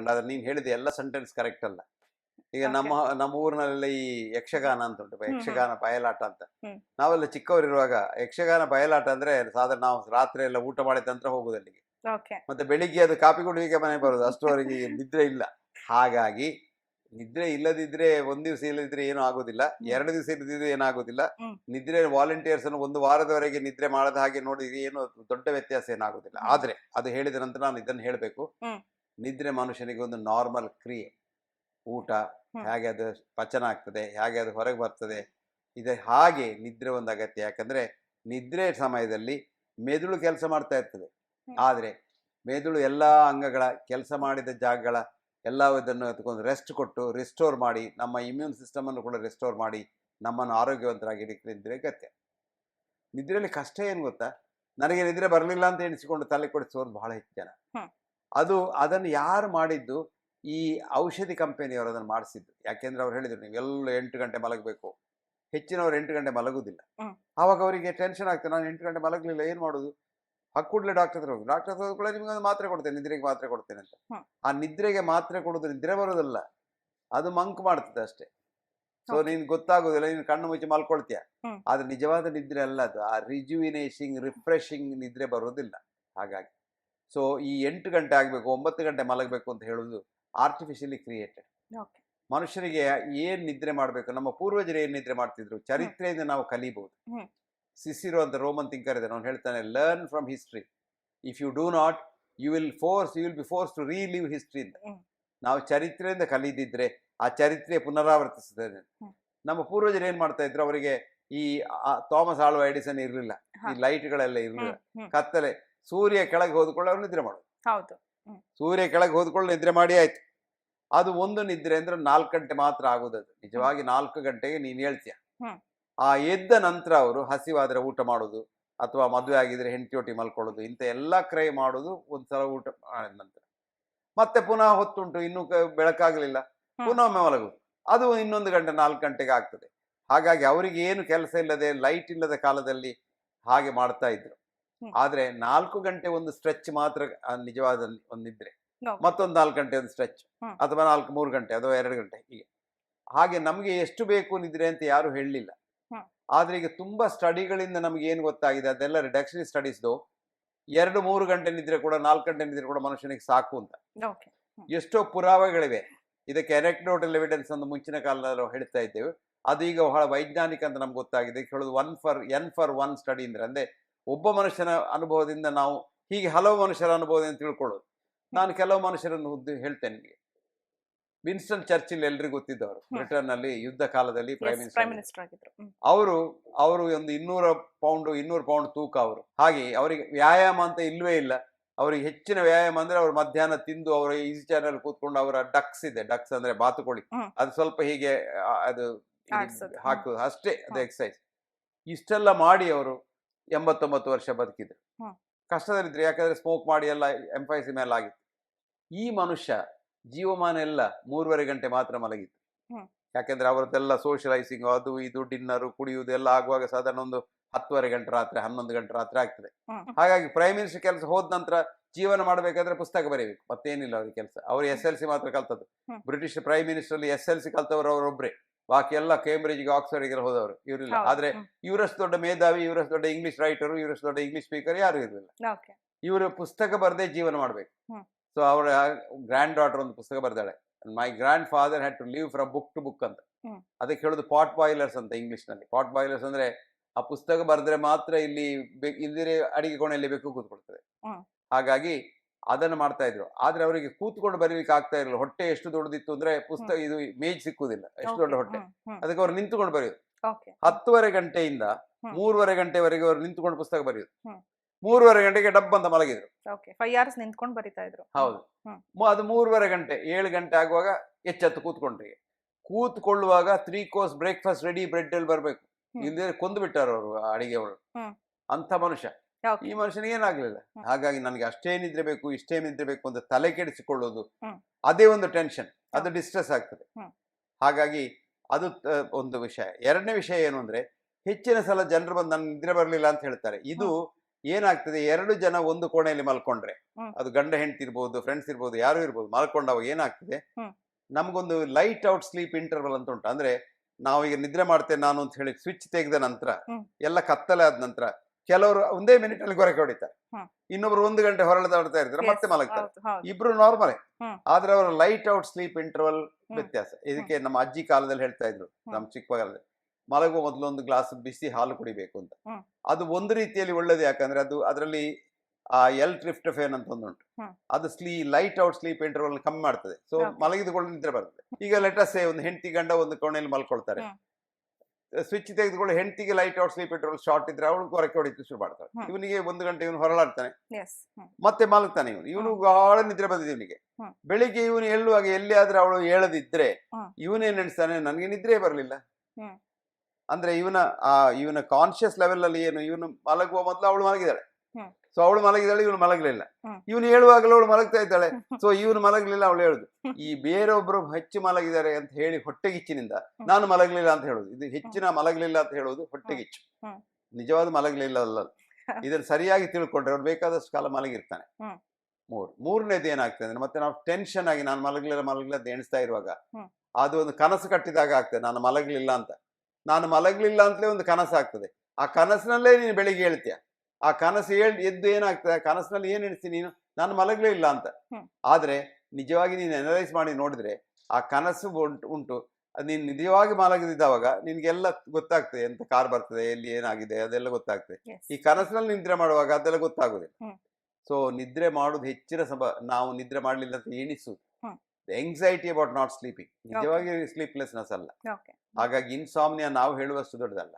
Important ಆದ್ರೆ ನೀನು ಹೇಳಿದ ಎಲ್ಲ ಸೆಂಟೆನ್ಸ್ ಕರೆಕ್ಟ್ ಅಲ್ಲ. ಈಗ ನಮ್ಮ ನಮ್ಮ ಊರಿನಲ್ಲೆಲ್ಲ ಈ ಯಕ್ಷಗಾನ ಅಂತ ಉಂಟು. ಯಕ್ಷಗಾನ ಬಯಲಾಟ ಅಂತ. ನಾವೆಲ್ಲ ಚಿಕ್ಕವರಿರುವಾಗ ಯಕ್ಷಗಾನ ಬಯಲಾಟ ಅಂದ್ರೆ ಸಾಧಾರಣ ನಾವು ರಾತ್ರಿ ಎಲ್ಲ ಊಟ ಮಾಡಿದ ನಂತರ ಹೋಗುದು ಅಲ್ಲಿಗೆ. ಮತ್ತೆ ಬೆಳಿಗ್ಗೆ ಅದು ಕಾಪಿ ಕುಡಿಲಿಕ್ಕೆ ಮನೆ ಬರುದು. ಅವರಿಗೆ ನಿದ್ರೆ ಇಲ್ಲ. ಹಾಗಾಗಿ ನಿದ್ರೆ ಇಲ್ಲದಿದ್ರೆ ಒಂದ್ ದಿವಸ ಇಲ್ಲದಿದ್ರೆ ಏನು ಆಗೋದಿಲ್ಲ. ಎರಡು ದಿವಸ ಇಲ್ಲದಿದ್ರೆ ಏನಾಗೋದಿಲ್ಲ. ನಿದ್ರೆ ವಾಲಂಟಿಯರ್ಸ್ ಅನ್ನು ಒಂದು ವಾರದವರೆಗೆ ನಿದ್ರೆ ಮಾಡದ ಹಾಗೆ ನೋಡಿ ಏನು ದೊಡ್ಡ ವ್ಯತ್ಯಾಸ ಏನಾಗೋದಿಲ್ಲ. ಆದ್ರೆ ಅದು ಹೇಳಿದ ನಂತರ ನಾನು ಇದನ್ನು ಹೇಳಬೇಕು. ನಿದ್ರೆ ಮನುಷ್ಯನಿಗೆ ಒಂದು ನಾರ್ಮಲ್ ಕ್ರಿಯೆ ಊಟ. ಹೇಗೆ ಅದು ಪಚನ ಆಗ್ತದೆ ಹೇಗೆ ಅದು ಹೊರಗೆ ಬರ್ತದೆ ಇದೆ ಹಾಗೆ ನಿದ್ರೆ ಒಂದು ಅಗತ್ಯ ಯಾಕಂದ್ರೆ ನಿದ್ರೆ ಸಮಯದಲ್ಲಿ ಮೆದುಳು ಕೆಲಸ ಮಾಡ್ತಾ ಇರ್ತದೆ. ಆದ್ರೆ ಮೆದುಳು ಎಲ್ಲ ಅಂಗಗಳ ಕೆಲಸ ಮಾಡಿದ ಜಾಗಗಳ ಎಲ್ಲ ಇದನ್ನು ಅದಕ್ಕೊಂದು ರೆಸ್ಟ್ ಕೊಟ್ಟು ರಿಸ್ಟೋರ್ ಮಾಡಿ ನಮ್ಮ ಇಮ್ಯೂನ್ ಸಿಸ್ಟಮ್ ಅನ್ನು ಕೂಡ ರಿಸ್ಟೋರ್ ಮಾಡಿ ನಮ್ಮನ್ನು ಆರೋಗ್ಯವಂತರಾಗಿ ಇಡಲಿಕ್ಕೆ ನಿದ್ರೆ ಅಗತ್ಯ ನಿದ್ರೆಯಲ್ಲಿ ಕಷ್ಟ ಏನು ಗೊತ್ತಾ ನನಗೆ ನಿದ್ರೆ ಬರಲಿಲ್ಲ ಅಂತ ಎಣಿಸಿಕೊಂಡು ತಲೆ ಕೊಡಿಸೋರು ಬಹಳ ಹೆಚ್ಚು ಜನ. ಅದು ಅದನ್ನು ಯಾರು ಮಾಡಿದ್ದು? ಈ ಔಷಧಿ ಕಂಪನಿಯವರು ಅದನ್ನು ಮಾಡಿಸಿದ್ದು. ಯಾಕೆಂದ್ರೆ ಅವ್ರು ಹೇಳಿದ್ರು ಎಲ್ಲ ಎಂಟು ಗಂಟೆ ಮಲಗಬೇಕು. ಹೆಚ್ಚಿನವರು ಎಂಟು ಗಂಟೆ ಮಲಗುವುದಿಲ್ಲ. ಅವಾಗ ಆವಾಗ ಅವರಿಗೆ ಟೆನ್ಷನ್ ಆಗ್ತದೆ ನಾನು ಎಂಟು ಗಂಟೆ ಮಲಗಲಿಲ್ಲ ಏನು ಮಾಡೋದು? ಹಕ್ಕೂಡ್ಲೆ ಡಾಕ್ಟರ್ ಹತ್ರ ಹೋಗಿ ಡಾಕ್ಟರ್ ಹತ್ರ ಕೂಡ ನಿಮ್ಗೆ ಒಂದು ಮಾತ್ರೆ ಕೊಡ್ತೇನೆ ನಿದ್ರೆಗೆ ಮಾತ್ರೆ ಕೊಡ್ತೇನೆ ಅಂತ. ಆ ನಿದ್ರೆಗೆ ಮಾತ್ರೆ ಕೊಡೋದು ನಿದ್ರೆ ಬರೋದಲ್ಲ ಅದು ಮಂಕ್ ಮಾಡ್ತದೆ ಅಷ್ಟೇ. ಸೊ. ನೀನ್ ಗೊತ್ತಾಗೋದಿಲ್ಲ ನೀನು ಕಣ್ಣು ಮುಚ್ಚಿ ಮಲ್ಕೊಳ್ತೀಯ. ಆದ್ರೆ ನಿಜವಾದ ನಿದ್ರೆ ಅಲ್ಲ ಅದು. ಆ ರಿಜುವಿನೇಷಿಂಗ್ ರಿಫ್ರೆಶಿಂಗ್ ನಿದ್ರೆ ಬರೋದಿಲ್ಲ ಹಾಗಾಗಿ. ಸೊ ಈ ಎಂಟು ಗಂಟೆ ಆಗಬೇಕು ಒಂಬತ್ತು ಗಂಟೆ ಮಲಗಬೇಕು ಅಂತ ಹೇಳೋದು ಆರ್ಟಿಫಿಷಿಯಲಿ ಕ್ರಿಯೇಟೆಡ್ ಓಕೆ ಮನುಷ್ಯನಿಗೆ ಏನ್ ನಿದ್ರೆ ಮಾಡಬೇಕು? ನಮ್ಮ ಪೂರ್ವಜರು ಏನ್ ನಿದ್ರೆ ಮಾಡ್ತಿದ್ರು? ಚರಿತ್ರೆಯಿಂದ ನಾವು ಕಲಿಬಹುದು. ಸಿಸಿರೋ ಅಂತ ರೋಮನ್ ಥಿಂಕರ್ ಇದೆ ನಾನು ಹೇಳ್ತಾನೆ learn from history if you do not you will force you will be force to relive ಹಿಸ್ಟ್ರಿಯಿಂದ ನಾವು ಚರಿತ್ರೆಯಿಂದ ಕಲಿದಿದ್ರೆ ಆ ಚರಿತ್ರೆ ಪುನರಾವರ್ತಿಸ್ತದೆ. ನಮ್ಮ ಪೂರ್ವಜರು ಏನ್ ಮಾಡ್ತಾ ಇದ್ರು? ಅವರಿಗೆ ಈ ಥಾಮಸ್ ಆಳ್ವ ಎಡಿಸನ್ ಇರಲಿಲ್ಲ. ಈ. ಲೈಟ್ಗಳೆಲ್ಲ ಇರಲಿಲ್ಲ. ಕತ್ತಲೆ. ಸೂರ್ಯ ಕೆಳಗೆ ಹೋದ್ಕೊಳ್ಳಿ ನಿದ್ರೆ ಮಾಡೋದು ಹೌದು. ಸೂರ್ಯ ಕೆಳಗೆ ಹೋದ್ಕೊಳ್ಳಿ ನಿದ್ರೆ ಮಾಡಿ ಆಯ್ತು. ಅದು ಒಂದು ನಿದ್ರೆ ಅಂದ್ರೆ ನಾಲ್ಕು ಗಂಟೆ ಮಾತ್ರ ಆಗೋದದು. ನಿಜವಾಗಿ ನಾಲ್ಕು ಗಂಟೆಗೆ ನೀನು ಹೇಳ್ತೀಯ. ಆ ಎದ್ದ ನಂತರ ಅವರು ಹಸಿವಾದ್ರೆ ಊಟ ಮಾಡೋದು ಅಥವಾ ಮದುವೆ ಆಗಿದ್ರೆ ಹೆಂಡತಿಯೊಟ್ಟಿಗೆ ಮಲ್ಕೊಳ್ಳೋದು ಇಂಥ ಎಲ್ಲ ಕ್ರೈ ಮಾಡೋದು ಒಂದ್ಸಲ ಊಟ ಮಾಡಿದ ನಂತರ. ಮತ್ತೆ ಪುನಃ ಹೊತ್ತುಂಟು ಇನ್ನೂ ಬೆಳಕಾಗಲಿಲ್ಲ. ಪುನಃ ಒಮ್ಮೆ ಮಲಗುದು ಅದು ಇನ್ನೊಂದು ಗಂಟೆ ನಾಲ್ಕು ಗಂಟೆಗೆ ಆಗ್ತದೆ. ಹಾಗಾಗಿ ಅವರಿಗೆ ಏನು ಕೆಲಸ ಇಲ್ಲದೆ ಲೈಟ್ ಇಲ್ಲದ ಕಾಲದಲ್ಲಿ ಹಾಗೆ ಮಾಡ್ತಾ ಇದ್ರು. ಆದ್ರೆ ನಾಲ್ಕು ಗಂಟೆ ಒಂದು ಸ್ಟ್ರೆಚ್ ಮಾತ್ರ ನಿಜವಾದ ಒಂದಿದ್ರೆ. ಮತ್ತೊಂದು ನಾಲ್ಕು ಗಂಟೆ ಒಂದು ಸ್ಟ್ರೆಚ್ ಅಥವಾ ನಾಲ್ಕು ಮೂರು ಗಂಟೆ ಅಥವಾ ಎರಡು ಗಂಟೆ ಹೀಗೆ. ಹಾಗೆ ನಮಗೆ ಎಷ್ಟು ಬೇಕು ನಿದ್ರೆ ಅಂತ ಯಾರು ಹೇಳಲಿಲ್ಲ. ಆದ್ರೆ ಈಗ ತುಂಬಾ ಸ್ಟಡಿಗಳಿಂದ ನಮ್ಗೆ ಏನು ಗೊತ್ತಾಗಿದೆ? ಅದೆಲ್ಲ ರಿಡಕ್ಷನ್ ಸ್ಟಡೀಸ್ದು ಎರಡು ಮೂರು ಗಂಟೆ ನಿದ್ರೆ ಕೂಡ ನಾಲ್ಕು ಗಂಟೆ ನಿದ್ರೆ ಕೂಡ ಮನುಷ್ಯನಿಗೆ ಸಾಕು ಅಂತ. ಎಷ್ಟೋ ಪುರಾವೆಗಳಿವೆ. ಇದಕ್ಕೆ ಎನೆಕ್ಡೋಟಲ್ ಎವಿಡೆನ್ಸ್ ಅಂತ ಮುಂಚಿನ ಕಾಲದಲ್ಲಿ ನಾವು ಹೇಳ್ತಾ ಇದ್ದೇವೆ. ಅದು ಈಗ ಬಹಳ ವೈಜ್ಞಾನಿಕ ಅಂತ ನಮ್ಗೆ ಗೊತ್ತಾಗಿದೆ. ಕೇಳೋದು one for N for one study ಅಂದ್ರೆ ಅಂದ್ರೆ ಒಬ್ಬ ಮನುಷ್ಯನ ಅನುಭವದಿಂದ ನಾವು ಹೀಗೆ ಹಲವು ಮನುಷ್ಯರ ಅನುಭವದಿಂದ ತಿಳ್ಕೊಳ್ಳೋದು. ನಾನು ಕೆಲವು ಮನುಷ್ಯರನ್ನು ಉದ್ದ ಹೇಳ್ತೇನೆ ನಿಮಗೆ. ವಿನ್ಸ್ಟನ್ ಚರ್ಚಿಲ್ ಎಲ್ರಿಗೂ ಗೊತ್ತಿದ್ದವರು. ಬ್ರಿಟನ್ ಅಲ್ಲಿ ಯುದ್ಧ ಕಾಲದಲ್ಲಿ ಪ್ರೈಮ್ ಮಿನಿಸ್ಟರ್ ಅವರು ಅವರು ಒಂದು ಇನ್ನೂರ ಪೌಂಡ್ ಇನ್ನೂರು ಪೌಂಡ್ ತೂಕ ಅವರು. ಹಾಗೆ ಅವರಿಗೆ ವ್ಯಾಯಾಮ ಅಂತ ಇಲ್ವೇ ಇಲ್ಲ. ಅವರಿಗೆ ಹೆಚ್ಚಿನ ವ್ಯಾಯಾಮ ಅಂದ್ರೆ ಅವ್ರು ಮಧ್ಯಾಹ್ನ ತಿಂದು ಅವರ ಈಸಿ ಚಾನಲ್ ಕೂತ್ಕೊಂಡು ಅವರ ಡಕ್ಸ್ ಇದೆ. ಡಕ್ಸ್ ಅಂದ್ರೆ ಬಾತುಕೋಳಿ. ಅದು ಸ್ವಲ್ಪ ಹೀಗೆ ಅದು ಹಾಕುದು ಅಷ್ಟೇ ಅದು. ಎಕ್ಸಸೈಸ್ ಇಷ್ಟೆಲ್ಲ ಮಾಡಿ ಅವರು ಎಂಬತ್ತೊಂಬತ್ತು ವರ್ಷ ಬದುಕಿದ್ರು. ಕಷ್ಟದಲ್ಲಿದ್ರು ಯಾಕಂದ್ರೆ ಸ್ಮೋಕ್ ಮಾಡಿ ಎಲ್ಲ ಎಂಫೈಸಿ ಮೇಲೆ ಆಗಿತ್ತು ಈ ಮನುಷ್ಯ ಜೀವಮಾನ ಎಲ್ಲ ಮೂರುವರೆ ಗಂಟೆ ಮಾತ್ರ ಮಲಗಿತ್ತು. ಯಾಕಂದ್ರೆ ಅವರದ್ದೆಲ್ಲ ಸೋಷಿಯಲೈಸಿಂಗ್ ಅದು ಇದು ಡಿನ್ನರು ಕುಡಿಯುವುದು ಎಲ್ಲ ಆಗುವಾಗ ಸಾಧಾರಣ ಒಂದು ಹತ್ತುವರೆ ಗಂಟೆ ರಾತ್ರಿ ಹನ್ನೊಂದು ಗಂಟೆ ರಾತ್ರಿ ಆಗ್ತದೆ. ಹಾಗಾಗಿ ಪ್ರೈಮ್ ಮಿನಿಸ್ಟರ್ ಕೆಲಸ ಹೋದ ನಂತರ ಜೀವನ ಮಾಡಬೇಕಾದ್ರೆ ಪುಸ್ತಕ ಬರೀಬೇಕು. ಮತ್ತೇನಿಲ್ಲ ಅವ್ರಿಗೆ ಕೆಲಸ. ಅವ್ರು ಎಸ್ ಎಲ್ ಸಿ ಮಾತ್ರ ಕಲ್ತದ್ದು. British prime minister S L C ಕಲ್ತವರು ಅವರೊಬ್ರೆ. ಬಾಕಿ ಎಲ್ಲ ಕೇಂಬ್ರಿಡ್ಜ್ಗೆ ಆಕ್ಸ್ಫರ್ಡ್ಗೆ ಹೋದವರು ಇವರಿಲ್ಲ. ಇಲ್ಲ ಆದ್ರೆ. ಇವರಷ್ಟು ದೊಡ್ಡ ಮೇಧಾವಿ ಇವರಷ್ಟು ದೊಡ್ಡ ಇಂಗ್ಲಿಷ್ ರೈಟರ್ ಇವರಷ್ಟು ದೊಡ್ಡ ಇಂಗ್ಲಿಷ್ ಸ್ಪೀಕರ್ ಯಾರು ಇರಲಿಲ್ಲ. ಇವರು ಪುಸ್ತಕ ಬರದೇ ಜೀವನ ಮಾಡಬೇಕು. ಸೊ ಅವರ ಗ್ರ್ಯಾಂಡ್ ಡಾಟರ್ ಒಂದು ಪುಸ್ತಕ ಬರ್ದಾಳೆ. My grandfather had to leave from book to book ಅಂತ. ಅದಕ್ಕೆ ಹೇಳೋದು ಪಾಟ್ ಬಾಯ್ಲರ್ಸ್ ಅಂತ ಇಂಗ್ಲಿಷ್ನಲ್ಲಿ. ಪಾಟ್ ಬಾಯ್ಲರ್ಸ್ ಅಂದ್ರೆ ಆ ಪುಸ್ತಕ ಬರೆದ್ರೆ ಮಾತ್ರ ಇಲ್ಲಿ ಇಲ್ದಿರೆ ಅಡಿಗೆ ಕೋಣೆಯಲ್ಲಿ ಬೇಕು ಕೂತ್ಕೊಳ್ತದೆ. ಹಾಗಾಗಿ ಅದನ್ನು ಮಾಡ್ತಾ ಇದ್ರು. ಆದ್ರೆ ಅವರಿಗೆ ಕೂತ್ಕೊಂಡು ಬರೀಲಿಕ್ಕೆ ಆಗ್ತಾ ಇರಲಿಲ್ಲ. ಹೊಟ್ಟೆ ಎಷ್ಟು ದೊಡ್ಡದಿತ್ತು ಅಂದ್ರೆ ಪುಸ್ತಕ ಇದು ಮೇಜ್ ಸಿಕ್ಕುದಿಲ್ಲ. ಎಷ್ಟು ದೊಡ್ಡ ಹೊಟ್ಟೆ. ಅದಕ್ಕೆ ಅವ್ರು ನಿಂತುಕೊಂಡು ಬರೆಯೋದು. ಹತ್ತುವರೆ ಗಂಟೆಯಿಂದ. ಮೂರುವರೆ ಗಂಟೆವರೆಗೆ ಅವರು ನಿಂತುಕೊಂಡು ಪುಸ್ತಕ ಬರೆಯೋದು. ಮೂರುವರೆ ಗಂಟೆಗೆ ಡಬ್ ಅಂತ ಮಲಗಿದ್ರು. ಓಕೆ ಫೈವ್ ಅವರ್ಸ್ ನಿಂತ್ಕೊಂಡು ಬರೀತಾ ಇದ್ರು. ಹೌದು. ಅದು ಮೂರುವರೆ ಗಂಟೆ ಏಳು ಗಂಟೆ ಆಗುವಾಗ ಎಚ್ಚೆತ್ತು ಕೂತ್ಕೊಂಡ್ರಿ. ಕೂತ್ಕೊಳ್ಳುವಾಗ three course breakfast ready bread ಅಲ್ಲಿ ಬರ್ಬೇಕು. ಇಲ್ಲದೆ ಕೊಂದು ಬಿಟ್ಟಾರ ಅವರು ಅಡಿಗೆಯವರು ಹ್ಮ್. ಅಂತ ಮನುಷ್ಯ. ಈ ಮನುಷ್ಯನಿಗೆ ಏನಾಗ್ಲಿಲ್ಲ. ಹಾಗಾಗಿ ನನಗೆ ಅಷ್ಟೇ ನಿದ್ರೆ ಬೇಕು ಇಷ್ಟೇ ನಿದ್ರೆ ಬೇಕು ಅಂತ ತಲೆ ಕೆಡಿಸಿಕೊಳ್ಳೋದು ಅದೇ ಒಂದು ಟೆನ್ಷನ್ ಅದು. ಡಿಸ್ಟ್ರೆಸ್ ಆಗ್ತದೆ. ಹಾಗಾಗಿ ಅದು ಒಂದು ವಿಷಯ. ಎರಡನೇ ವಿಷಯ ಏನು ಅಂದ್ರೆ ಹೆಚ್ಚಿನ ಸಲ ಜನರು ಬಂದು ನನ್ನ ನಿದ್ರೆ ಬರಲಿಲ್ಲ ಅಂತ ಹೇಳ್ತಾರೆ. ಇದು ಏನಾಗ್ತದೆ ಎರಡು ಜನ ಒಂದು ಕೋಣೆಯಲ್ಲಿ ಮಲ್ಕೊಂಡ್ರೆ ಅದು ಗಂಡ ಹೆಂಡತಿ ಇರ್ಬೋದು ಫ್ರೆಂಡ್ಸ್ ಇರ್ಬೋದು ಯಾರು ಇರ್ಬೋದು ಮಲ್ಕೊಂಡಾಗ ಏನಾಗ್ತದೆ. ನಮಗೊಂದು ಲೈಟ್ ಔಟ್ ಸ್ಲೀಪ್ ಇಂಟರ್ವಲ್ ಅಂತ ಉಂಟು. ಅಂದ್ರೆ ನಾವೀಗ ನಿದ್ರೆ ಮಾಡ್ತೇನೆ ನಾನು ಅಂತ ಹೇಳಿ ಸ್ವಿಚ್ ತೆಗೆದ ನಂತರ ಎಲ್ಲ ಕತ್ತಲೆ ಆದ ನಂತರ ಕೆಲವರು ಒಂದೇ ಮಿನಿಟ್ ಅಲ್ಲಿ ಗೊರಕೆ ಹೊಡಿತಾರೆ. ಇನ್ನೊಬ್ರು ಒಂದು ಗಂಟೆ ಹೊರಳದಾಡ್ತಾ ಇರ್ತಾರೆ ಮತ್ತೆ ಮಲಗ್ತಾರೆ. ಇಬ್ರು ನಾರ್ಮಲ್. ಆದ್ರೆ ಅವರ ಲೈಟ್ ಔಟ್ ಸ್ಲೀಪ್ ಇಂಟರ್ವಲ್ ವ್ಯತ್ಯಾಸ. ಇದಕ್ಕೆ ನಮ್ಮ ಅಜ್ಜಿ ಕಾಲದಲ್ಲಿ ಹೇಳ್ತಾ ಇದ್ರು ನಮ್ ಚಿಕ್ಕ ಕಾಲದಲ್ಲಿ ಮಲಗುವ ಮೊದಲು ಒಂದು ಗ್ಲಾಸ್ ಬಿಸಿ ಹಾಲು ಕುಡಿಬೇಕು ಅಂತ. ಅದು ಒಂದು ರೀತಿಯಲ್ಲಿ ಒಳ್ಳೇದು ಯಾಕಂದ್ರೆ ಅದು ಅದರಲ್ಲಿ ಆ ಎಲ್ ಟ್ರಿಫ್ಟಫೇನ್ ಅಂತ ಒಂದು ಉಂಟು. ಅದು ಸ್ಲೀ ಲೈಟ್ ಔಟ್ ಸ್ಲೀಪ್ ಇಂಟರ್ವಲ್ ಕಮ್ಮಿ ಮಾಡ್ತದೆ. ಸೊ ಮಲಗಿದ ಮಲಗಿದುಕೊಂಡು ನಿದ್ರೆ ಬರ್ತದೆ. ಈಗ ಲೆಟಸ್ ಒಂದು ಹೆಂಡತಿ ಗಂಡ ಒಂದು ಕೋಣೆಯಲ್ಲಿ ಮಲ್ಕೊಳ್ತಾರೆ. ಸ್ವಿಚ್ ತೆಗೆದುಕೊಂಡು ಹೆಂಡತಿಗೆ light out sleep interval short ಇದ್ರೆ ಅವಳು ಹೊರಕ್ಕೆ ಹೊಡಿತು ಶುರು ಮಾಡ್ತಾಳೆ. ಇವನಿಗೆ ಒಂದು ಗಂಟೆ ಇವನು ಹೊರಳಾಡ್ತಾನೆ ಮತ್ತೆ ಮಲಗ್ತಾನೆ ಇವನು. ಇವನು ಬಹಳ ನಿದ್ರೆ ಬಂದಿದೆ ಇವನಿಗೆ. ಬೆಳಿಗ್ಗೆ ಇವನು ಹೇಳುವಾಗ ಆದ್ರೆ ಅವಳು ಹೇಳದಿದ್ರೆ. ಇವನೇನ್ ನೆನೆಸ್ತಾನೆ ನನಗೆ ನಿದ್ರೆ ಬರಲಿಲ್ಲ. ಅಂದ್ರೆ ಇವನ ಆ ಇವನ ಕಾನ್ಶಿಯಸ್ ಲೆವೆಲ್ ಅಲ್ಲಿ ಏನು ಇವನು ಮಲಗುವ ಮೊದಲು ಅವಳು ಮಲಗಿದಾಳೆ. ಸೊ ಅವಳು ಮಲಗಿದಾಳೆ ಇವನು ಮಲಗಲಿಲ್ಲ. ಇವನು ಹೇಳುವಾಗಲೂ ಅವಳು ಮಲಗ್ತಾ ಇದ್ದಾಳೆ. ಸೊ ಇವನು ಮಲಗಲಿಲ್ಲ ಅವಳು ಹೇಳುದು. ಈ ಬೇರೊಬ್ಬರು ಹೆಚ್ಚು ಮಲಗಿದ್ದಾರೆ ಅಂತ ಹೇಳಿ ಹೊಟ್ಟೆಗಿಚ್ಚಿನಿಂದ ನಾನು ಮಲಗಲಿಲ್ಲ ಅಂತ ಹೇಳುದು. ಇದು ಹೆಚ್ಚಿನ ಮಲಗಲಿಲ್ಲ ಅಂತ ಹೇಳುವುದು ಹೊಟ್ಟೆಗಿಚ್ಚು. ನಿಜವಾದ ಮಲಗಲಿಲ್ಲ ಅಲ್ಲ ಇದನ್ನು ಸರಿಯಾಗಿ ತಿಳ್ಕೊಂಡ್ರೆ ಅವ್ರು ಬೇಕಾದಷ್ಟು ಕಾಲ ಮಲಗಿರ್ತಾನೆ. ಮೂರು ಮೂರನೇದು ಏನಾಗ್ತದೆ ಅಂದ್ರೆ ಮತ್ತೆ ನಾವು ಟೆನ್ಷನ್ ಆಗಿ ನಾನು ಮಲಗಲಿಲ್ಲ ಮಲಗಲಿಲ್ಲ ಅಂತ ಎಣಿಸ್ತಾ ಇರುವಾಗ. ಅದು ಒಂದು ಕನಸು ಕಟ್ಟಿದಾಗ ಆಗ್ತದೆ ನಾನು ಮಲಗಲಿಲ್ಲ ಅಂತ. ನಾನು ಮಲಗಲಿಲ್ಲ ಅಂತಲೇ ಒಂದು ಕನಸು ಆಗ್ತದೆ ಆ ಕನಸಿನಲ್ಲೇ ನೀನು ಬೆಳಿಗ್ಗೆ ಹೇಳ್ತೀಯ? ಆ ಕನಸು ಹೇಳ್ ಎದ್ದು ಏನಾಗ್ತದೆ? ಆ ಕನಸಿನಲ್ಲಿ ಏನ್ ಎಣಿಸ್ತೀನಿ ನೀನು? ನಾನು ಮಲಗಲೇ ಇಲ್ಲ ಅಂತ. ಆದ್ರೆ ನಿಜವಾಗಿ ನೀನು ಅನಲೈಸ್ ಮಾಡಿ ನೋಡಿದ್ರೆ ಆ ಕನಸು ಉಂಟು ಉಂಟು. ಅದು ನೀನು ನಿಜವಾಗಿ ಮಲಗದಿದ್ದಾವಾಗ ನಿನ್ಗೆಲ್ಲ ಗೊತ್ತಾಗ್ತದೆ ಎಂತ ಕಾರ್ ಬರ್ತದೆ ಎಲ್ಲಿ ಏನಾಗಿದೆ ಅದೆಲ್ಲ ಗೊತ್ತಾಗ್ತದೆ. ಈ ಕನಸಿನಲ್ಲಿ ನಿದ್ರೆ ಮಾಡುವಾಗ ಅದೆಲ್ಲ ಗೊತ್ತಾಗುದಿಲ್ಲ. ಸೊ ನಿದ್ರೆ ಮಾಡುದು ಹೆಚ್ಚಿನ ಸಮ ನಾವು ನಿದ್ರೆ ಮಾಡಲಿಲ್ಲ ಅಂತ ಎಣಿಸುದು. ಎಂಗ್ಸೈಟಿ ಅಬೌಟ್ ನಾಟ್ ಸ್ಲೀಪಿಂಗ್ ನಿಜವಾಗಿ ಸ್ಲೀಪ್ಲೆಸ್ನೆಸ್ ಅಲ್ಲ. ಹಾಗಾಗಿ ಇನ್ಸಾಮ್ನಿಯ ನಾವು ಹೇಳುವಷ್ಟು ದೊಡ್ಡದಲ್ಲ.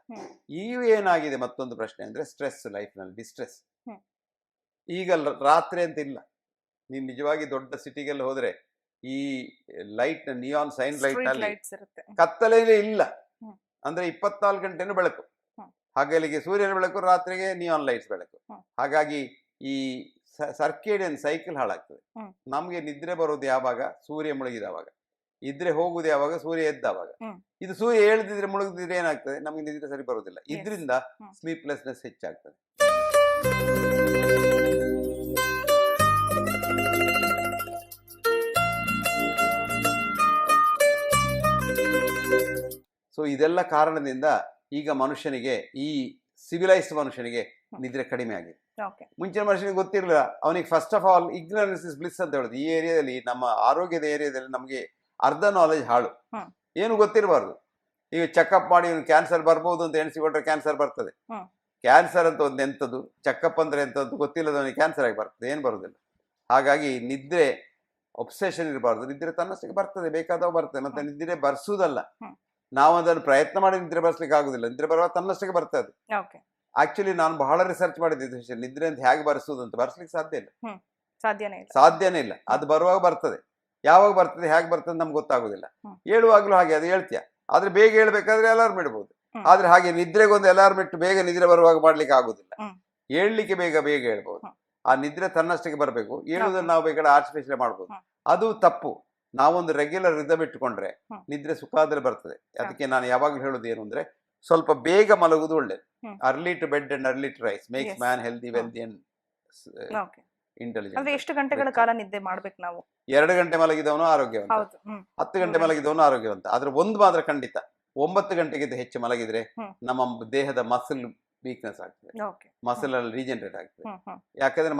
ಈ ಈಗ ಏನಾಗಿದೆ ಮತ್ತೊಂದು ಪ್ರಶ್ನೆ ಅಂದ್ರೆ ಸ್ಟ್ರೆಸ್ ಲೈಫ್ನಲ್ಲಿ ಡಿಸ್ಟ್ರೆಸ್. ಈಗ ರಾತ್ರಿ ಅಂತ ಇಲ್ಲ. ನೀನ್ ನಿಜವಾಗಿ ದೊಡ್ಡ ಸಿಟಿಗೆಲ್ಲ ಹೋದ್ರೆ ಈ ಲೈಟ್ ನಿಯಾನ್ ಸೈನ್ ಲೈಟ್ ಅಲ್ಲಿ ನಲ್ಲಿ ಕತ್ತಲೆಯೇ ಇಲ್ಲ ಅಂದ್ರೆ ಇಪ್ಪತ್ನಾಲ್ಕು ಗಂಟೆನೂ ಬೆಳಕು. ಹಗಲಿಗೆ ಸೂರ್ಯನ ಬೆಳಕು ರಾತ್ರಿಗೆ ನಿಯಾನ್ ಲೈಟ್ಸ್ ಬೆಳಕು. ಹಾಗಾಗಿ ಈ ಸರ್ಕೇಡಿಯನ್ ಸೈಕಲ್ ಹಾಳಾಗ್ತದೆ. ನಮ್ಗೆ ನಿದ್ರೆ ಬರೋದು ಯಾವಾಗ? ಸೂರ್ಯ ಮುಳುಗಿದವಾಗ ಇದ್ರೆ ಹೋಗುದು ಯಾವಾಗ ಸೂರ್ಯ ಎದ್ದಾವಾಗ. ಇದು ಸೂರ್ಯ ಹೇಳದಿದ್ರೆ ಮುಳುಗದಿದ್ರೆ ಏನಾಗ್ತದೆ? ನಮಗೆ ನಿದ್ರೆ ಸರಿ ಬರುವುದಿಲ್ಲ. ಇದರಿಂದ. ಸ್ಲೀಪ್ಲೆಸ್ನೆಸ್ ಹೆಚ್ಚಾಗ್ತದೆ. ಸೊ ಇದೆಲ್ಲ ಕಾರಣದಿಂದ ಈಗ ಮನುಷ್ಯನಿಗೆ ಈ ಸಿವಿಲೈಸ್ಡ್ ಮನುಷ್ಯನಿಗೆ ನಿದ್ರೆ ಕಡಿಮೆ ಆಗಿದೆ. ಮುಂಚಿನ ಮನುಷ್ಯನಿಗೆ ಗೊತ್ತಿರಲಿಲ್ಲ. ಅವನಿಗೆ first of all ignorance is bliss ಅಂತ ಹೇಳುದು. ಈ ಏರಿಯಾದಲ್ಲಿ ನಮ್ಮ ಆರೋಗ್ಯದ ಏರಿಯಾದಲ್ಲಿ ನಮಗೆ ಅರ್ಧ ನಾಲೆಜ್ ಹಾಳು. ಏನು ಗೊತ್ತಿರಬಾರ್ದು. ಈಗ ಚೆಕಪ್ ಮಾಡಿ ಕ್ಯಾನ್ಸರ್ ಬರ್ಬೋದು ಅಂತ ಎಣಿಸಿಕೊಂಡ್ರೆ ಕ್ಯಾನ್ಸರ್ ಬರ್ತದೆ. ಕ್ಯಾನ್ಸರ್ ಅಂತ ಒಂದು ಎಂಥದ್ದು ಚೆಕಪ್ ಅಂದ್ರೆ ಎಂಥದ್ದು ಗೊತ್ತಿಲ್ಲದವನಿಗೆ ಕ್ಯಾನ್ಸರ್ ಆಗಿ ಬರ್ತದೆ. ಏನು ಬರೋದಿಲ್ಲ. ಹಾಗಾಗಿ ನಿದ್ರೆ ಒಬ್ಸೆಷನ್ ಇರಬಾರ್ದು. ನಿದ್ರೆ ತನ್ನಷ್ಟಕ್ಕೆ ಬರ್ತದೆ. ಬೇಕಾದವ ಬರ್ತದೆ. ಮತ್ತೆ ನಿದ್ರೆ ಬರ್ಸುದಲ್ಲ. ನಾವು ಅದನ್ನು ಪ್ರಯತ್ನ ಮಾಡಿ ನಿದ್ರೆ ಬರ್ಸ್ಲಿಕ್ಕೆ ಆಗುದಿಲ್ಲ. ನಿದ್ರೆ ಬರುವ ತನ್ನಷ್ಟಕ್ಕೆ ಬರ್ತದೆ ಆಕ್ಚುಲಿ ನಾನು ಬಹಳ ರಿಸರ್ಚ್ ಮಾಡಿದ್ದೆ ವಿಷಯ. ನಿದ್ರೆ ಅಂತ ಹೇಗೆ ಬರ್ಸುದು ಅಂತ. ಬರ್ಸ್ಲಿಕ್ಕೆ ಸಾಧ್ಯ ಇಲ್ಲ. ಸಾಧ್ಯನೇ ಇಲ್ಲ. ಅದು ಬರುವಾಗ ಬರ್ತದೆ. ಯಾವಾಗ ಬರ್ತದೆ ಹೇಗೆ ಬರ್ತದೆ ನಮ್ಗೆ ಗೊತ್ತಾಗುದಿಲ್ಲ. ಹೇಳುವಾಗಲೂ ಹಾಗೆ ಅದು ಹೇಳ್ತೀಯ. ಆದ್ರೆ ಬೇಗ ಹೇಳ್ಬೇಕಾದ್ರೆ ಅಲಾರ್ಮ್ ಇಡ್ಬೋದು. ಆದ್ರೆ ಹಾಗೆ ನಿದ್ರೆಗೊಂದು ಅಲಾರ್ಮ್ ಇಟ್ಟು ಬೇಗ ನಿದ್ರೆ ಬರುವಾಗ ಮಾಡ್ಲಿಕ್ಕೆ ಆಗುದಿಲ್ಲ. ಹೇಳಲಿಕ್ಕೆ ಬೇಗ ಬೇಗ ಹೇಳ್ಬೋದು. ಆ ನಿದ್ರೆ ತನ್ನಷ್ಟಕ್ಕೆ ಬರಬೇಕು. ಹೇಳುವುದನ್ನು ನಾವು ಬೇಕಾದ್ರೆ ಆರ್ಟಿಫಿಷಿಯಲ್ ಮಾಡ್ಬೋದು. ಅದು ತಪ್ಪು. ನಾವೊಂದು ರೆಗ್ಯುಲರ್ ರಿದಮ್ ಇಟ್ಟುಕೊಂಡ್ರೆ ಹ್ಮ್. ನಿದ್ರೆ ಸುಖಾದ್ರೆ ಬರ್ತದೆ. ಅದಕ್ಕೆ ನಾನು ಯಾವಾಗ್ಲೂ ಹೇಳುದು ಏನು ಅಂದ್ರೆ ಸ್ವಲ್ಪ ಬೇಗ ಮಲಗುದು ಒಳ್ಳೇದು. Early to bed and early to rise makes. Man healthy. Wealthy and ಅಂದ್ರೆ ಇಂಟೆಲಿಜೆಂಟ್ ಎಷ್ಟು ಗಂಟೆಗಳ ಕಾಲ ನಿದ್ದೆ ಮಾಡ್ಬೇಕು ನಾವು? ಎರಡು ಗಂಟೆ ಮಲಗಿದವನು ಆರೋಗ್ಯವಂತ. ಹತ್ತು ಗಂಟೆ ಮಲಗಿದವನು ಆರೋಗ್ಯವಂತ. ಆದ್ರೆ ಒಂದು ಮಾತ್ರ ಖಂಡಿತ ಒಂಬತ್ತು ಗಂಟೆಗಿಂತ ಹೆಚ್ಚು ಮಲಗಿದ್ರೆ ನಮ್ಮ ದೇಹದ ಮಸಲ್ ವೀಕ್ನೆಸ್ ಆಗ್ತದೆ. ಮಸಲ್ ಅಲ್ಲಿ ರೀಜನರೇಟ್ ಆಗ್ತದೆ. ಯಾಕಂದ್ರೆ